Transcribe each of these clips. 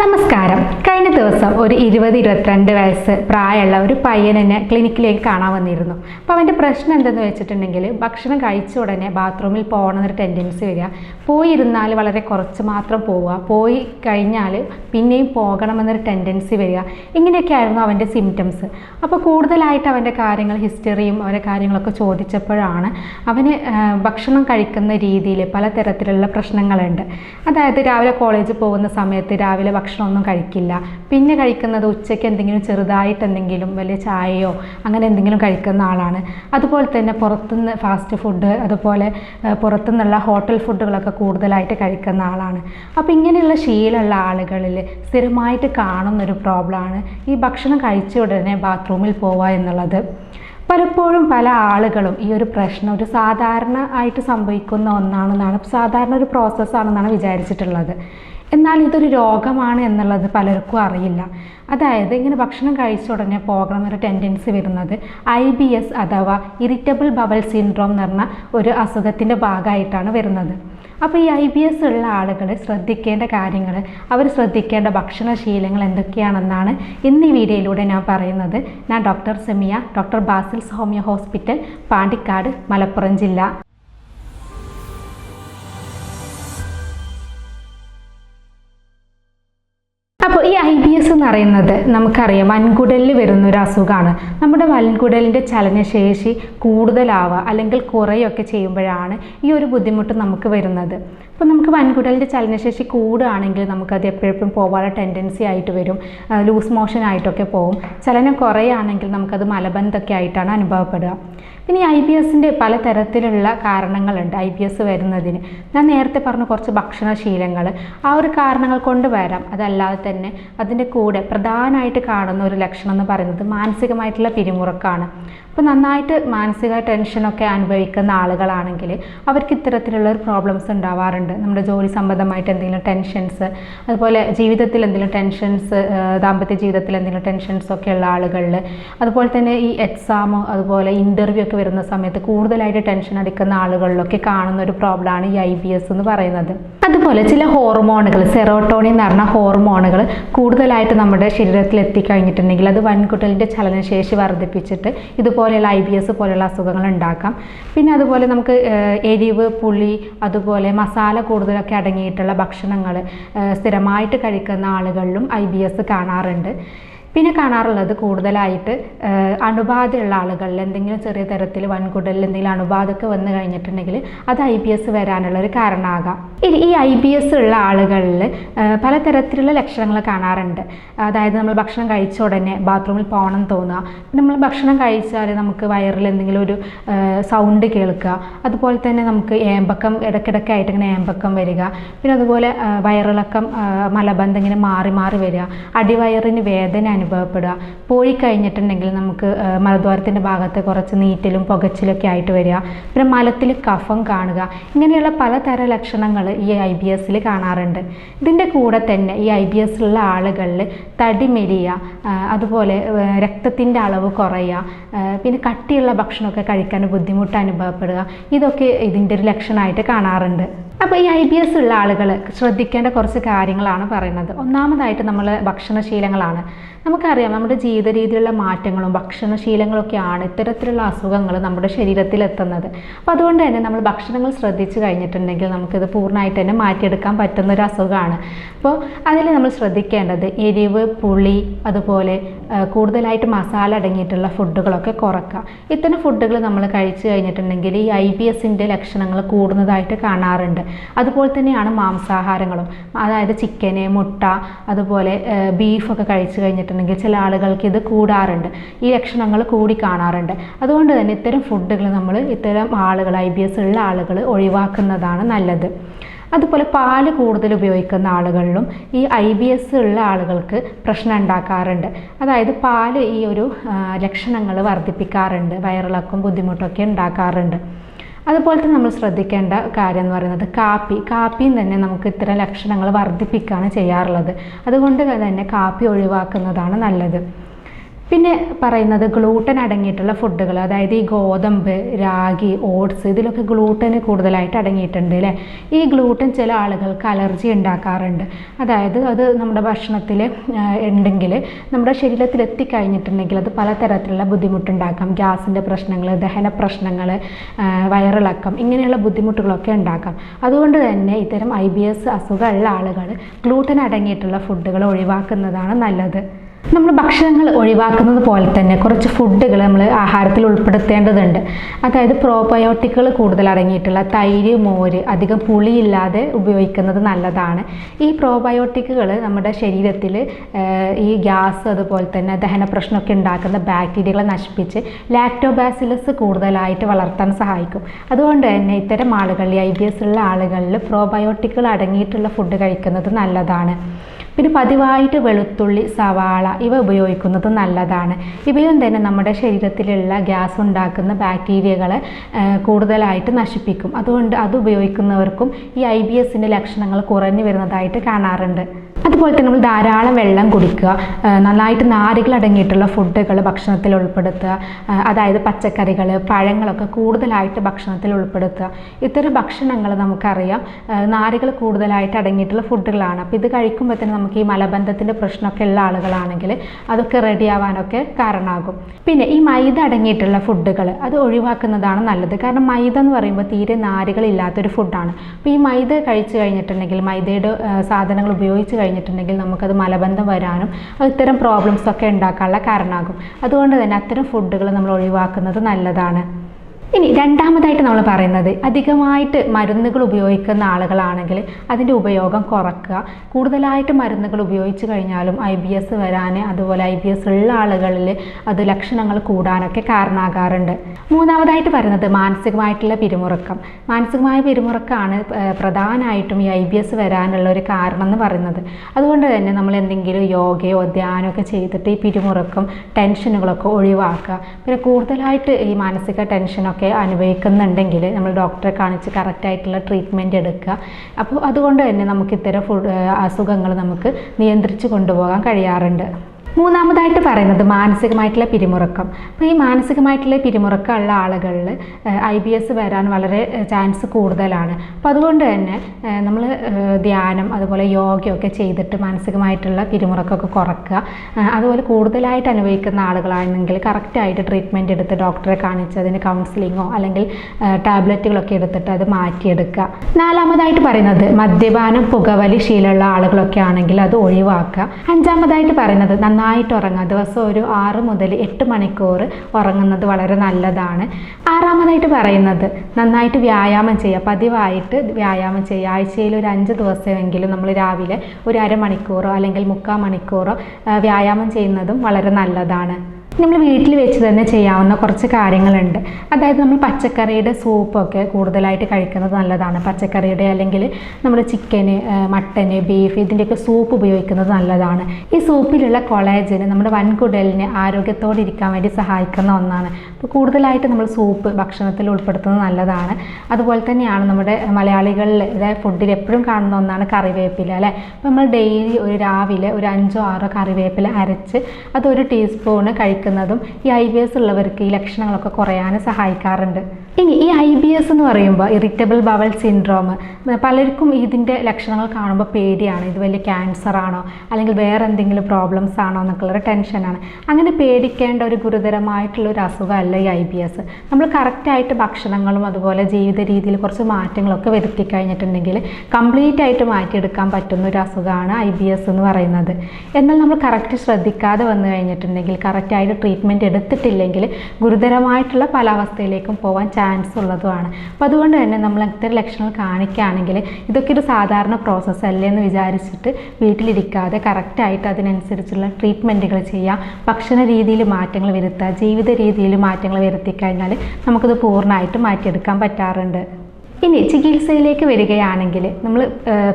നമസ്കാരം. കഴിഞ്ഞ ദിവസം ഒരു ഇരുപത് ഇരുപത്തിരണ്ട് വയസ്സ് പ്രായമുള്ള ഒരു പയ്യനെന്നെ ക്ലിനിക്കിലേക്ക് കാണാൻ വന്നിരുന്നു. അപ്പോൾ അവന്റെ പ്രശ്നം എന്തെന്ന് വെച്ചിട്ടുണ്ടെങ്കിൽ ഭക്ഷണം കഴിച്ച ഉടനെ ബാത്റൂമിൽ പോകണമെന്നൊരു ടെൻഡൻസി വരിക. പോയിരുന്നാൽ വളരെ കുറച്ച് മാത്രം പോവുക. പോയി കഴിഞ്ഞാൽ പിന്നെയും പോകണമെന്നൊരു ടെൻഡൻസി വരിക. ഇങ്ങനെയൊക്കെ ആയിരുന്നു അവന്റെ സിംറ്റംസ് അപ്പോൾ കൂടുതലായിട്ട് അവന്റെ കാര്യങ്ങൾ ഹിസ്റ്ററിയും അവരെ കാര്യങ്ങളൊക്കെ ചോദിച്ചപ്പോഴാണ് അവന് ഭക്ഷണം കഴിക്കുന്ന രീതിയിൽ പലതരത്തിലുള്ള പ്രശ്നങ്ങളുണ്ട്. അതായത് രാവിലെ കോളേജിൽ പോകുന്ന സമയത്ത് രാവിലെ ഭക്ഷണമൊന്നും കഴിക്കില്ല. പിന്നെ കഴിക്കുന്നത് ഉച്ചയ്ക്ക് എന്തെങ്കിലും ചെറുതായിട്ട് എന്തെങ്കിലും വലിയ ചായയോ അങ്ങനെ എന്തെങ്കിലും കഴിക്കുന്ന ആളാണ്. അതുപോലെ തന്നെ പുറത്തുനിന്ന് ഫാസ്റ്റ് ഫുഡ് അതുപോലെ പുറത്തുനിന്നുള്ള ഹോട്ടൽ ഫുഡുകളൊക്കെ കൂടുതലായിട്ട് കഴിക്കുന്ന ആളാണ്. അപ്പോൾ ഇങ്ങനെയുള്ള ശീലമുള്ള ആളുകളിൽ സ്ഥിരമായിട്ട് കാണുന്നൊരു പ്രോബ്ലമാണ് ഈ ഭക്ഷണം കഴിച്ച ഉടനെ ബാത്റൂമിൽ പോവുക എന്നുള്ളത്. പലപ്പോഴും പല ആളുകളും ഈ ഒരു പ്രശ്നം ഒരു സാധാരണ ആയിട്ട് സംഭവിക്കുന്ന ഒന്നാണെന്നാണ് സാധാരണ ഒരു പ്രോസസ്സാണെന്നാണ് വിചാരിച്ചിട്ടുള്ളത്. എന്നാൽ ഇതൊരു രോഗമാണ് എന്നുള്ളത് പലർക്കും അറിയില്ല. അതായത് ഇങ്ങനെ ഭക്ഷണം കഴിച്ച ഉടനെ പോകണമെന്നൊരു ടെൻഡൻസി വരുന്നത് ഐ ബി എസ് അഥവാ ഇറിറ്റബിൾ ബവൽ സിൻഡ്രോം എന്ന് പറഞ്ഞ ഒരു അസുഖത്തിന്റെ ഭാഗമായിട്ടാണ് വരുന്നത്. അപ്പോൾ ഈ ഐ ബി എസ് ഉള്ള ആളുകൾ ശ്രദ്ധിക്കേണ്ട കാര്യങ്ങൾ അവർ ശ്രദ്ധിക്കേണ്ട ഭക്ഷണശീലങ്ങൾ എന്തൊക്കെയാണെന്നാണ് ഇന്ന് ഈ വീഡിയോയിലൂടെ ഞാൻ പറയുന്നത്. ഞാൻ doctor Semiya doctor Basil's homeo hospital Pandikkad Malappuram ജില്ല. പറയുന്നത് നമുക്കറിയാം. വൻകുടലിൽ വരുന്ന ഒരു അസുഖമാണ് നമ്മുടെ വൻകുടലിന്റെ ചലനശേഷി കൂടുതലാവുക അല്ലെങ്കിൽ കുറയൊക്കെ ചെയ്യുമ്പോഴാണ് ഈ ഒരു ബുദ്ധിമുട്ട് നമുക്ക് വരുന്നത്. അപ്പോൾ നമുക്ക് വൻകുടലിന്റെ ചലനശേഷി കൂടുകയാണെങ്കിൽ നമുക്കത് എപ്പോഴും പോകാനുള്ള ടെൻഡൻസി ആയിട്ട് വരും. ലൂസ് മോഷൻ ആയിട്ടൊക്കെ പോകും. ചലനം കുറയുകയാണെങ്കിൽ നമുക്കത് മലബന്ധമൊക്കെ ആയിട്ടാണ് അനുഭവപ്പെടുക. പിന്നെ ഐ ബി എസിന്റെ പലതരത്തിലുള്ള കാരണങ്ങളുണ്ട് ഐ ബി എസ് വരുന്നതിന്. ഞാൻ നേരത്തെ പറഞ്ഞ കുറച്ച് ഭക്ഷണശീലങ്ങൾ ആ ഒരു കാരണങ്ങൾ കൊണ്ട് വരാം. അതല്ലാതെ തന്നെ അതിന്റെ കൂടെ പ്രധാനമായിട്ട് കാണുന്ന ഒരു ലക്ഷണം എന്ന് പറയുന്നത് മാനസികമായിട്ടുള്ള പിരിമുറുക്കമാണ് അപ്പോൾ നന്നായിട്ട് മാനസിക ടെൻഷനൊക്കെ അനുഭവിക്കുന്ന ആളുകളാണെങ്കിൽ അവർക്ക് ഇത്തരത്തിലുള്ള ഒരു പ്രോബ്ലംസ് ഉണ്ടാവാറുണ്ട്. നമ്മുടെ ജോലി സംബന്ധമായിട്ട് എന്തെങ്കിലും ടെൻഷൻസ് അതുപോലെ ജീവിതത്തിൽ എന്തെങ്കിലും ടെൻഷൻസ് ദാമ്പത്യ ജീവിതത്തിൽ എന്തെങ്കിലും ടെൻഷൻസ് ഒക്കെ ഉള്ള ആളുകളിൽ അതുപോലെ തന്നെ ഈ എക്സാം അതുപോലെ ഇന്റർവ്യൂ ഒക്കെ വരുന്ന സമയത്ത് കൂടുതലായിട്ട് ടെൻഷൻ അടിക്കുന്ന ആളുകളിലൊക്കെ കാണുന്ന ഒരു പ്രോബ്ലമാണ് ഈ ഐ ബി എസ് എന്ന് പറയുന്നത്. അതുപോലെ ചില ഹോർമോണുകൾ സെറോട്ടോണിൻ എന്ന് പറഞ്ഞ ഹോർമോണുകൾ കൂടുതലായിട്ട് നമ്മുടെ ശരീരത്തിൽ എത്തിക്കഴിഞ്ഞിട്ടുണ്ടെങ്കിൽ അത് വൻകുട്ടലിന്റെ ചലനശേഷി വർദ്ധിപ്പിച്ചിട്ട് ഇതുപോലെയുള്ള ഐ ബി എസ് പോലെയുള്ള അസുഖങ്ങൾ ഉണ്ടാക്കാം. പിന്നെ അതുപോലെ നമുക്ക് എരിവ് പുളി അതുപോലെ മസാല കൂടുതലൊക്കെ അടങ്ങിയിട്ടുള്ള ഭക്ഷണങ്ങൾ സ്ഥിരമായിട്ട് കഴിക്കുന്ന ആളുകളിലും ഐ ബി എസ് കാണാറുണ്ട്. പിന്നെ കാണാറുള്ളത് കൂടുതലായിട്ട് അണുബാധയുള്ള ആളുകളിൽ എന്തെങ്കിലും ചെറിയ തരത്തിൽ വൻകുടലിൽ എന്തെങ്കിലും അണുബാധയൊക്കെ വന്നു കഴിഞ്ഞിട്ടുണ്ടെങ്കിൽ അത് ഐ ബി എസ് വരാനുള്ള ഒരു കാരണമാകാം. ഇനി ഈ ഐ ബി എസ് ഉള്ള ആളുകളിൽ പലതരത്തിലുള്ള ലക്ഷണങ്ങൾ കാണാറുണ്ട്. അതായത് നമ്മൾ ഭക്ഷണം കഴിച്ച ഉടനെ ബാത്റൂമിൽ പോകണം തോന്നുക നമ്മൾ ഭക്ഷണം കഴിച്ചാൽ നമുക്ക് വയറിൽ എന്തെങ്കിലും ഒരു സൗണ്ട് കേൾക്കുക അതുപോലെ തന്നെ നമുക്ക് ഏമ്പക്കം ഇടയ്ക്കിടയ്ക്ക് ആയിട്ട് ഇങ്ങനെ ഏമ്പക്കം വരിക പിന്നെ അതുപോലെ വയറിളക്കം മലബന്ധം ഇങ്ങനെ മാറി മാറി വരിക അടിവയറിന് വേദന അനുഭവപ്പെടുക. പോയി കഴിഞ്ഞിട്ടുണ്ടെങ്കിൽ നമുക്ക് മലദ്വാരത്തിന്റെ ഭാഗത്ത് കുറച്ച് നീറ്റലും പുകച്ചിലൊക്കെ ആയിട്ട് വരിക. പിന്നെ മലത്തിൽ കഫം കാണുക. ഇങ്ങനെയുള്ള പലതര ലക്ഷണങ്ങൾ ഈ ഐ ബി എസിൽ കാണാറുണ്ട്. ഇതിന്റെ കൂടെ തന്നെ ഈ ഐ ബി എസ് ഉള്ള ആളുകളിൽ തടി മെലിയ അതുപോലെ രക്തത്തിന്റെ അളവ് കുറയുക പിന്നെ കട്ടിയുള്ള ഭക്ഷണമൊക്കെ കഴിക്കാൻ ബുദ്ധിമുട്ട് അനുഭവപ്പെടുക. ഇതൊക്കെ ഇതിന്റെ ഒരു ലക്ഷണമായിട്ട് കാണാറുണ്ട്. അപ്പോൾ ഈ ഐ ബി എസ് ഉള്ള ആളുകൾ ശ്രദ്ധിക്കേണ്ട കുറച്ച് കാര്യങ്ങളാണ് പറയുന്നത്. ഒന്നാമതായിട്ട് നമ്മൾ ഭക്ഷണശീലങ്ങളാണ്. നമുക്കറിയാം നമ്മുടെ ജീവിത രീതിയിലുള്ള മാറ്റങ്ങളും ഭക്ഷണശീലങ്ങളൊക്കെയാണ് ഇത്തരത്തിലുള്ള അസുഖങ്ങൾ നമ്മുടെ ശരീരത്തിൽ എത്തുന്നത് അപ്പോൾ അതുകൊണ്ട് തന്നെ നമ്മൾ ഭക്ഷണങ്ങൾ ശ്രദ്ധിച്ചു കഴിഞ്ഞിട്ടുണ്ടെങ്കിൽ നമുക്കിത് പൂർണമായിട്ട് തന്നെ മാറ്റിയെടുക്കാൻ പറ്റുന്ന ഒരു അസുഖമാണ് അപ്പോൾ അതിൽ നമ്മൾ ശ്രദ്ധിക്കേണ്ടത് എരിവ് പുളി അതുപോലെ കൂടുതലായിട്ട് മസാല അടങ്ങിയിട്ടുള്ള ഫുഡുകളൊക്കെ കുറക്കുക. ഇത്തരം ഫുഡുകൾ നമ്മൾ കഴിച്ചു കഴിഞ്ഞിട്ടുണ്ടെങ്കിൽ ഈ ഐ ബി എസിന്റെ ലക്ഷണങ്ങൾ കൂടുന്നതായിട്ട് കാണാറുണ്ട്. അതുപോലെ തന്നെയാണ് മാംസാഹാരങ്ങളും. അതായത് ചിക്കന് മുട്ട അതുപോലെ ബീഫൊക്കെ കഴിച്ചു കഴിഞ്ഞിട്ടുണ്ടെങ്കിൽ ചില ആളുകൾക്ക് ഇത് കൂടാറുണ്ട്. ഈ ലക്ഷണങ്ങൾ കൂടി കാണാറുണ്ട്. അതുകൊണ്ട് തന്നെ ഇത്തരം ഫുഡുകൾ നമ്മൾ ഇത്തരം ആളുകൾ ഐ ബി എസ് ഉള്ള ആളുകൾ ഒഴിവാക്കുന്നതാണ് നല്ലത്. അതുപോലെ പാൽ കൂടുതൽ ഉപയോഗിക്കുന്ന ആളുകളിലും ഈ ഐ ബി എസ് ഉള്ള ആളുകൾക്ക് പ്രശ്നം ഉണ്ടാക്കാറുണ്ട്. അതായത് പാൽ ഈ ഒരു ലക്ഷണങ്ങൾ വർദ്ധിപ്പിക്കാറുണ്ട്. വയറിളക്കം ബുദ്ധിമുട്ടൊക്കെ ഉണ്ടാക്കാറുണ്ട്. അതുപോലെ തന്നെ നമ്മൾ ശ്രദ്ധിക്കേണ്ട കാര്യം എന്ന് പറയുന്നത് കാപ്പി. കാപ്പിയും തന്നെ നമുക്ക് ഇത്തരം ലക്ഷണങ്ങൾ വർദ്ധിപ്പിക്കുകയാണ് ചെയ്യാറുള്ളത്. അതുകൊണ്ട് തന്നെ കാപ്പി ഒഴിവാക്കുന്നതാണ് നല്ലത്. പിന്നെ പറയുന്നത് ഗ്ലൂട്ടൻ അടങ്ങിയിട്ടുള്ള ഫുഡുകൾ അതായത് ഈ ഗോതമ്പ് രാഗി ഓട്സ് ഇതിലൊക്കെ ഗ്ലൂട്ടന് കൂടുതലായിട്ട് അടങ്ങിയിട്ടുണ്ട് അല്ലേ ഈ ഗ്ലൂട്ടൻ ചില ആളുകൾക്ക് അലർജി ഉണ്ടാക്കാറുണ്ട്. അതായത് അത് നമ്മുടെ ഭക്ഷണത്തിൽ ഉണ്ടെങ്കിൽ നമ്മുടെ ശരീരത്തിൽ എത്തിക്കഴിഞ്ഞിട്ടുണ്ടെങ്കിൽ അത് പലതരത്തിലുള്ള ബുദ്ധിമുട്ടുണ്ടാക്കാം. ഗ്യാസിന്റെ പ്രശ്നങ്ങൾ ദഹന പ്രശ്നങ്ങൾ വയറിളക്കം ഇങ്ങനെയുള്ള ബുദ്ധിമുട്ടുകളൊക്കെ ഉണ്ടാക്കാം. അതുകൊണ്ട് തന്നെ ഇത്തരം ഐ ബി എസ് അസുഖമുള്ള ആളുകൾ ഗ്ലൂട്ടൻ അടങ്ങിയിട്ടുള്ള ഫുഡുകൾ ഒഴിവാക്കുന്നതാണ് നല്ലത്. നമ്മൾ ഭക്ഷണങ്ങൾ ഒഴിവാക്കുന്നത് പോലെ തന്നെ കുറച്ച് ഫുഡുകൾ നമ്മൾ ആഹാരത്തിൽ ഉൾപ്പെടുത്തേണ്ടതുണ്ട്. അതായത് പ്രോബയോട്ടിക്കുകൾ കൂടുതൽ അടങ്ങിയിട്ടുള്ള തൈര് മോര് അധികം പുളിയില്ലാതെ ഉപയോഗിക്കുന്നത് നല്ലതാണ്. ഈ പ്രോബയോട്ടിക്കുകൾ നമ്മുടെ ശരീരത്തിൽ ഈ ഗ്യാസ് അതുപോലെ തന്നെ ദഹന പ്രശ്നമൊക്കെ ഉണ്ടാക്കുന്ന ബാക്ടീരിയകളെ നശിപ്പിച്ച് ലാക്ടോബാസിലസ് കൂടുതലായിട്ട് വളർത്താൻ സഹായിക്കും. അതുകൊണ്ട് തന്നെ ഇത്തരം ആളുകളിൽ ഐ ബി എസ് ഉള്ള ആളുകളിൽ പ്രോബയോട്ടിക്കുകൾ അടങ്ങിയിട്ടുള്ള ഫുഡ് കഴിക്കുന്നത് നല്ലതാണ്. പിന്നെ പതിവായിട്ട് വെളുത്തുള്ളി സവാള ഇവ ഉപയോഗിക്കുന്നത് നല്ലതാണ്. ഇവയും തന്നെ നമ്മുടെ ശരീരത്തിലുള്ള ഗ്യാസ് ഉണ്ടാക്കുന്ന ബാക്ടീരിയകളെ കൂടുതലായിട്ട് നശിപ്പിക്കും. അതുകൊണ്ട് അത് ഉപയോഗിക്കുന്നവർക്കും ഈ ഐ ബി എസിന്റെ ലക്ഷണങ്ങൾ കുറഞ്ഞു വരുന്നതായിട്ട് കാണാറുണ്ട്. അതുപോലെ തന്നെ നമ്മൾ ധാരാളം വെള്ളം കുടിക്കുക നന്നായിട്ട് നാരുകൾ അടങ്ങിയിട്ടുള്ള ഫുഡുകൾ ഭക്ഷണത്തിൽ ഉൾപ്പെടുത്തുക അതായത് പച്ചക്കറികൾ പഴങ്ങളൊക്കെ കൂടുതലായിട്ട് ഭക്ഷണത്തിൽ ഉൾപ്പെടുത്തുക. ഇത്തരം ഭക്ഷണങ്ങൾ നമുക്കറിയാം നാരുകൾ കൂടുതലായിട്ട് അടങ്ങിയിട്ടുള്ള ഫുഡുകളാണ്. അപ്പോൾ ഇത് കഴിക്കുമ്പോൾ തന്നെ നമുക്ക് ഈ മലബന്ധത്തിന്റെ പ്രശ്നമൊക്കെ ഉള്ള ആളുകളാണെങ്കിൽ അതൊക്കെ റെഡിയാവാനൊക്കെ കാരണമാകും. പിന്നെ ഈ മൈദ അടങ്ങിയിട്ടുള്ള ഫുഡുകൾ അത് ഒഴിവാക്കുന്നതാണ് നല്ലത്. കാരണം മൈദ എന്ന് പറയുമ്പോൾ തീരെ നാരുകളില്ലാത്തൊരു ഫുഡാണ്. അപ്പോൾ ഈ മൈദ കഴിച്ചു കഴിഞ്ഞിട്ടുണ്ടെങ്കിൽ മൈദയുടെ സാധനങ്ങൾ ഉപയോഗിച്ച് കഴിഞ്ഞിട്ടുണ്ടെങ്കിൽ നമുക്കത് മലബന്ധം വരാനും ഇത്തരം പ്രോബ്ലംസ് ഒക്കെ ഉണ്ടാക്കാനുള്ള കാരണമാകും. അതുകൊണ്ട് തന്നെ അത്തരം ഫുഡുകൾ നമ്മൾ ഒഴിവാക്കുന്നത് നല്ലതാണ്. ഇനി രണ്ടാമതായിട്ട് നമ്മൾ പറയുന്നത് അധികമായിട്ട് മരുന്നുകൾ ഉപയോഗിക്കുന്ന ആളുകളാണെങ്കിൽ അതിന്റെ ഉപയോഗം കുറക്കുക. കൂടുതലായിട്ട് മരുന്നുകൾ ഉപയോഗിച്ച് കഴിഞ്ഞാലും ഐ ബി എസ് വരാൻ അതുപോലെ ഐ ബി എസ് ഉള്ള ആളുകളിൽ അത് ലക്ഷണങ്ങൾ കൂടാനൊക്കെ കാരണമാകാറുണ്ട് മൂന്നാമതായിട്ട് പറയുന്നത് മാനസികമായിട്ടുള്ള പിരിമുറുക്കം. മാനസികമായ പിരിമുറുക്കമാണ് പ്രധാനമായിട്ടും ഈ ഐ ബി എസ് വരാനുള്ള ഒരു കാരണം എന്ന് പറയുന്നത്. അതുകൊണ്ട് തന്നെ നമ്മൾ എന്തെങ്കിലും യോഗയോ ധ്യാനമോ ഒക്കെ ചെയ്തിട്ട് ഈ പിരിമുറുക്കം ടെൻഷനുകളൊക്കെ ഒഴിവാക്കുക. പിന്നെ കൂടുതലായിട്ട് ഈ മാനസിക ടെൻഷനൊക്കെ അനുഭവിക്കുന്നുണ്ടെങ്കിൽ നമ്മൾ ഡോക്ടറെ കാണിച്ച് കറക്റ്റായിട്ടുള്ള ട്രീറ്റ്മെന്റ് എടുക്കുക. അപ്പോൾ അതുകൊണ്ട് തന്നെ നമുക്ക് ഇത്തരം ഫുഡ് അസുഖങ്ങൾ നമുക്ക് നിയന്ത്രിച്ച് കൊണ്ടുപോകാൻ കഴിയാറുണ്ട്. മൂന്നാമതായിട്ട് പറയുന്നത് മാനസികമായിട്ടുള്ള പിരിമുറുക്കം. അപ്പോൾ ഈ മാനസികമായിട്ടുള്ള പിരിമുറുക്കമുള്ള ആളുകളിൽ ഐ ബി എസ് വരാൻ വളരെ ചാൻസ് കൂടുതലാണ്. അപ്പോൾ അതുകൊണ്ട് തന്നെ നമ്മൾ ധ്യാനം അതുപോലെ യോഗയൊക്കെ ചെയ്തിട്ട് മാനസികമായിട്ടുള്ള പിരിമുറുക്കമൊക്കെ കുറക്കുക. അതുപോലെ കൂടുതലായിട്ട് അനുഭവിക്കുന്ന ആളുകളാണെങ്കിൽ കറക്റ്റായിട്ട് ട്രീറ്റ്മെന്റ് എടുത്ത് ഡോക്ടറെ കാണിച്ച് അതിന് കൗൺസിലിങ്ങോ അല്ലെങ്കിൽ ടാബ്ലറ്റുകളൊക്കെ എടുത്തിട്ട് അത് മാറ്റിയെടുക്കുക. നാലാമതായിട്ട് പറയുന്നത് മദ്യപാനം പുകവലി ശീലമുള്ള ആളുകളൊക്കെ ആണെങ്കിൽ അത് ഒഴിവാക്കുക. അഞ്ചാമതായിട്ട് പറയുന്നത് നന്നായി നന്നായിട്ട് ഉറങ്ങുക. ദിവസം ഒരു ആറ് മുതൽ എട്ട് മണിക്കൂർ ഉറങ്ങുന്നത് വളരെ നല്ലതാണ്. ആറാമതായിട്ട് പറയുന്നത് നന്നായിട്ട് വ്യായാമം ചെയ്യുക. പതിവായിട്ട് വ്യായാമം ചെയ്യുക. ആഴ്ചയിൽ ഒരു അഞ്ച് ദിവസമെങ്കിലും നമ്മൾ രാവിലെ ഒരു അരമണിക്കൂറോ അല്ലെങ്കിൽ മുക്കാൽ മണിക്കൂറോ വ്യായാമം ചെയ്യുന്നതും വളരെ നല്ലതാണ്. നമ്മൾ വീട്ടിൽ വെച്ച് തന്നെ ചെയ്യാവുന്ന കുറച്ച് കാര്യങ്ങളുണ്ട്. അതായത് നമ്മൾ പച്ചക്കറിയുടെ സൂപ്പൊക്കെ കൂടുതലായിട്ട് കഴിക്കുന്നത് നല്ലതാണ്. പച്ചക്കറിയുടെ അല്ലെങ്കിൽ നമ്മൾ ചിക്കന് മട്ടന് ബീഫ് ഇതിന്റെയൊക്കെ സൂപ്പ് ഉപയോഗിക്കുന്നത് നല്ലതാണ്. ഈ സൂപ്പിലുള്ള കൊളേജിന് നമ്മുടെ വൻകുടലിന് ആരോഗ്യത്തോടെ ഇരിക്കാൻ വേണ്ടി സഹായിക്കുന്ന ഒന്നാണ്. അപ്പോൾ കൂടുതലായിട്ട് നമ്മൾ സൂപ്പ് ഭക്ഷണത്തിൽ ഉൾപ്പെടുത്തുന്നത് നല്ലതാണ്. അതുപോലെ തന്നെയാണ് നമ്മുടെ മലയാളികളുടെ ഫുഡിൽ എപ്പോഴും കാണുന്ന ഒന്നാണ് കറിവേപ്പില അല്ലേ? അപ്പോൾ നമ്മൾ ഡെയിലി ഒരു രാവിലെ ഒരു അഞ്ചോ ആറോ കറിവേപ്പില അരച്ച് അത് ഒരു ടീസ്പൂണ് കഴിക്കുക. കഴിക്കുന്നതും ഈ ഐ ബി എസ് ഉള്ളവർക്ക് ഈ ലക്ഷണങ്ങളൊക്കെ കുറയാൻ സഹായിക്കാറുണ്ട്. ഇനി ഈ ഐ ബി എസ് എന്ന് പറയുമ്പോൾ ഇറിറ്റബിൾ ബവൽ സിൻഡ്രോം പലർക്കും ഇതിന്റെ ലക്ഷണങ്ങൾ കാണുമ്പോൾ പേടിയാണ്. ഇത് വലിയ ക്യാൻസർ ആണോ അല്ലെങ്കിൽ വേറെ എന്തെങ്കിലും പ്രോബ്ലംസ് ആണോ എന്നൊക്കെയുള്ളൊരു ടെൻഷനാണ്. അങ്ങനെ പേടിക്കേണ്ട ഒരു ഗുരുതരമായിട്ടുള്ള ഒരു അസുഖമല്ല ഈ ഐ ബി എസ്. നമ്മൾ കറക്റ്റായിട്ട് ഭക്ഷണങ്ങളും അതുപോലെ ജീവിത രീതിയിൽ കുറച്ച് മാറ്റങ്ങളൊക്കെ വരുത്തി കഴിഞ്ഞിട്ടുണ്ടെങ്കിൽ കംപ്ലീറ്റ് ആയിട്ട് മാറ്റിയെടുക്കാൻ പറ്റുന്ന ഒരു അസുഖമാണ് ഐ ബി എസ് എന്ന് പറയുന്നത്. എന്നാൽ നമ്മൾ കറക്റ്റ് ശ്രദ്ധിക്കാതെ വന്നു കഴിഞ്ഞിട്ടുണ്ടെങ്കിൽ കറക്റ്റായിട്ട് ട്രീറ്റ്മെന്റ് എടുത്തിട്ടില്ലെങ്കിൽ ഗുരുതരമായിട്ടുള്ള പല അവസ്ഥയിലേക്കും പോകാൻ ചാൻസ് ഉള്ളതുമാണ്. അപ്പോൾ അതുകൊണ്ട് തന്നെ നമ്മൾ ഇത്തരം ലക്ഷണങ്ങൾ കാണിക്കുകയാണെങ്കിൽ ഇതൊക്കെ ഒരു സാധാരണ പ്രോസസ്സ് അല്ലേ എന്ന് വിചാരിച്ചിട്ട് വീട്ടിലിരിക്കാതെ കറക്റ്റായിട്ട് അതിനനുസരിച്ചുള്ള ട്രീറ്റ്മെന്റുകൾ ചെയ്യാം. ഭക്ഷണ രീതിയിൽ മാറ്റങ്ങൾ വരുത്തുക. ജീവിത രീതിയിൽ മാറ്റങ്ങൾ വരുത്തി കഴിഞ്ഞാൽ നമുക്കത് പൂർണമായിട്ട് മാറ്റിയെടുക്കാൻ പറ്റാറുണ്ട്. ഇനി ചികിത്സയിലേക്ക് വരികയാണെങ്കിൽ നമ്മൾ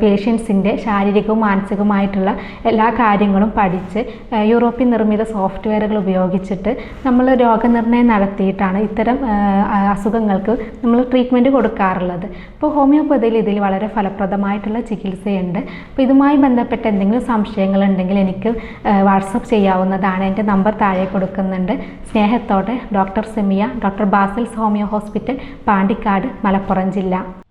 പേഷ്യൻസിന്റെ ശാരീരികവും മാനസികവുമായിട്ടുള്ള എല്ലാ കാര്യങ്ങളും പഠിച്ച് യൂറോപ്യൻ നിർമ്മിത സോഫ്റ്റ്വെയറുകൾ ഉപയോഗിച്ചിട്ട് നമ്മൾ രോഗനിർണയം നടത്തിയിട്ടാണ് ഇത്തരം അസുഖങ്ങൾക്ക് നമ്മൾ ട്രീറ്റ്മെന്റ് കൊടുക്കാറുള്ളത്. ഇപ്പോൾ ഹോമിയോപ്പതിയിൽ ഇതിൽ വളരെ ഫലപ്രദമായിട്ടുള്ള ചികിത്സയുണ്ട്. അപ്പോൾ ഇതുമായി ബന്ധപ്പെട്ട എന്തെങ്കിലും സംശയങ്ങളുണ്ടെങ്കിൽ എനിക്ക് വാട്സപ്പ് ചെയ്യാവുന്നതാണ്. എന്റെ നമ്പർ താഴെ കൊടുക്കുന്നുണ്ട്. സ്നേഹത്തോടെ doctor Semiya doctor Basil's homeo hospital Pandikkad Malappuram ജില്ല. പറ്റില്ല